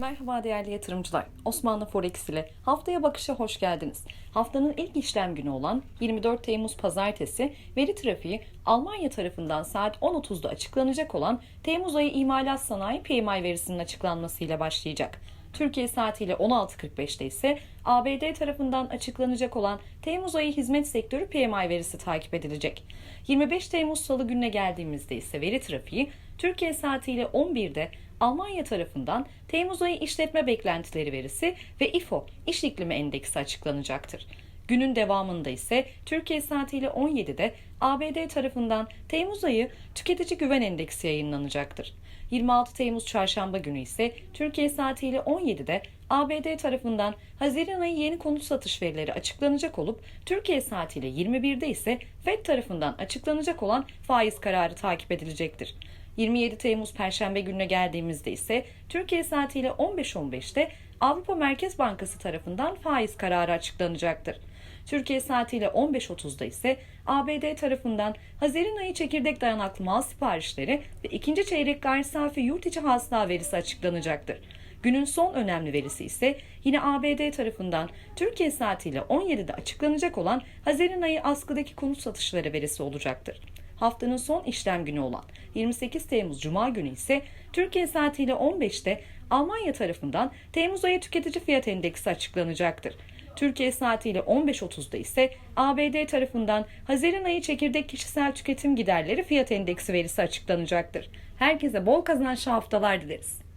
Merhaba değerli yatırımcılar. Osmanlı Forex ile haftaya bakışa hoş geldiniz. Haftanın ilk işlem günü olan 24 Temmuz Pazartesi veri trafiği Almanya tarafından saat 10.30'da açıklanacak olan Temmuz ayı imalat sanayi PMI verisinin açıklanmasıyla başlayacak. Türkiye saatiyle 16.45'te ise ABD tarafından açıklanacak olan Temmuz ayı hizmet sektörü PMI verisi takip edilecek. 25 Temmuz Salı gününe geldiğimizde ise veri trafiği Türkiye saatiyle 11'de Almanya tarafından Temmuz ayı işletme beklentileri verisi ve İFO iş iklimi endeksi açıklanacaktır. Günün devamında ise Türkiye saatiyle 17'de ABD tarafından Temmuz ayı tüketici güven endeksi yayınlanacaktır. 26 Temmuz çarşamba günü ise Türkiye saatiyle 17'de ABD tarafından Haziran ayı yeni konut satış verileri açıklanacak olup Türkiye saatiyle 21'de ise FED tarafından açıklanacak olan faiz kararı takip edilecektir. 27 Temmuz Perşembe gününe geldiğimizde ise Türkiye saatiyle 15.15'te Avrupa Merkez Bankası tarafından faiz kararı açıklanacaktır. Türkiye saatiyle 15.30'da ise ABD tarafından Haziran ayı çekirdek dayanaklı mal siparişleri ve ikinci çeyrek gayri safi yurt içi hasıla verisi açıklanacaktır. Günün son önemli verisi ise yine ABD tarafından Türkiye saatiyle 17'de açıklanacak olan Haziran ayı askıdaki konut satışları verisi olacaktır. Haftanın son işlem günü olan 28 Temmuz Cuma günü ise Türkiye saatiyle 15'te Almanya tarafından Temmuz ayı tüketici fiyat endeksi açıklanacaktır. Türkiye saatiyle 15.30'da ise ABD tarafından Haziran ayı çekirdek kişisel tüketim giderleri fiyat endeksi verisi açıklanacaktır. Herkese bol kazançlı haftalar dileriz.